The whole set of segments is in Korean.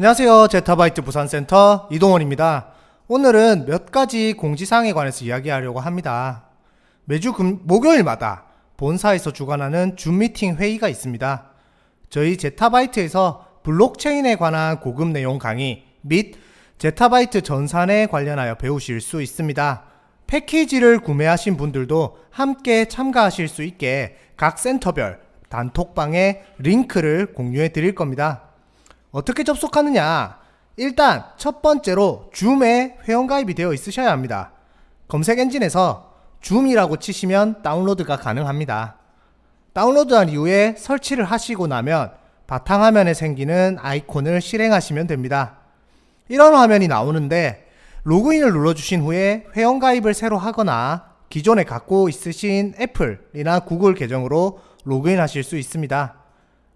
안녕하세요. 제타바이트 부산센터 이동원입니다. 오늘은 몇 가지 공지사항에 관해서 이야기하려고 합니다. 매주 금, 목요일마다 본사에서 주관하는 줌 미팅 회의가 있습니다. 저희 제타바이트에서 블록체인에 관한 고급 내용 강의 및 제타바이트 전산에 관련하여 배우실 수 있습니다. 패키지를 구매하신 분들도 함께 참가하실 수 있게 각 센터별 단톡방에 링크를 공유해 드릴 겁니다. 어떻게 접속하느냐? 일단 첫 번째로 줌에 회원가입이 되어 있으셔야 합니다. 검색 엔진에서 줌이라고 치시면 다운로드가 가능합니다. 다운로드한 이후에 설치를 하시고 나면 바탕화면에 생기는 아이콘을 실행하시면 됩니다. 이런 화면이 나오는데 로그인을 눌러주신 후에 회원가입을 새로 하거나 기존에 갖고 있으신 애플이나 구글 계정으로 로그인하실 수 있습니다.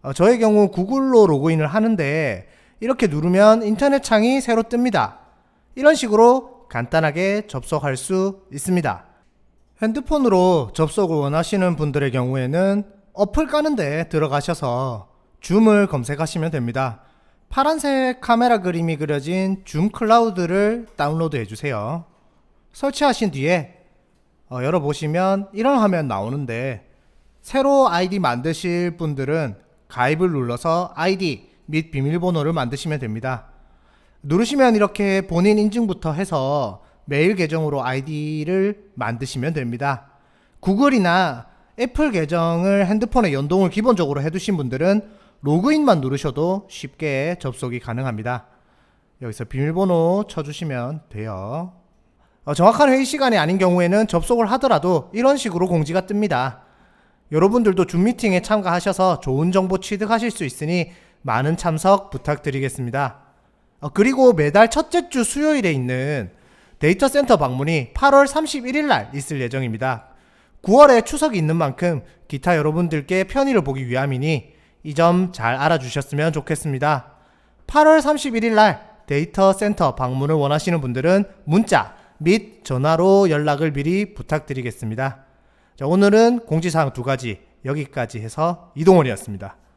어, 저의 경우 구글로 로그인을 하는데 이렇게 누르면 인터넷 창이 새로 뜹니다. 이런 식으로 간단하게 접속할 수 있습니다. 핸드폰으로 접속을 원하시는 분들의 경우에는 어플 까는데 들어가셔서 줌을 검색하시면 됩니다. 파란색 카메라 그림이 그려진 줌 클라우드를 다운로드 해주세요. 설치하신 뒤에 어, 열어보시면 이런 화면 나오는데 새로 아이디 만드실 분들은 가입을 눌러서 아이디 및 비밀번호를 만드시면 됩니다. 누르시면 이렇게 본인 인증부터 해서 메일 계정으로 아이디를 만드시면 됩니다. 구글이나 애플 계정을 핸드폰에 연동을 기본적으로 해두신 분들은 로그인만 누르셔도 쉽게 접속이 가능합니다. 여기서 비밀번호 쳐주시면 돼요. 어, 정확한 회의 시간이 아닌 경우에는 접속을 하더라도 이런 식으로 공지가 뜹니다. 여러분들도 줌 미팅에 참가하셔서 좋은 정보 취득하실 수 있으니 많은 참석 부탁드리겠습니다. 어, 그리고 매달 첫째 주 수요일에 있는 데이터 센터 방문이 8월 31일 날 있을 예정입니다. 9월에 추석이 있는 만큼 기타 여러분들께 편의를 보기 위함이니 이 점 잘 알아주셨으면 좋겠습니다. 8월 31일 날 데이터 센터 방문을 원하시는 분들은 문자 및 전화로 연락을 미리 부탁드리겠습니다. 자, 오늘은 공지사항 두 가지 여기까지 해서 이동원이었습니다.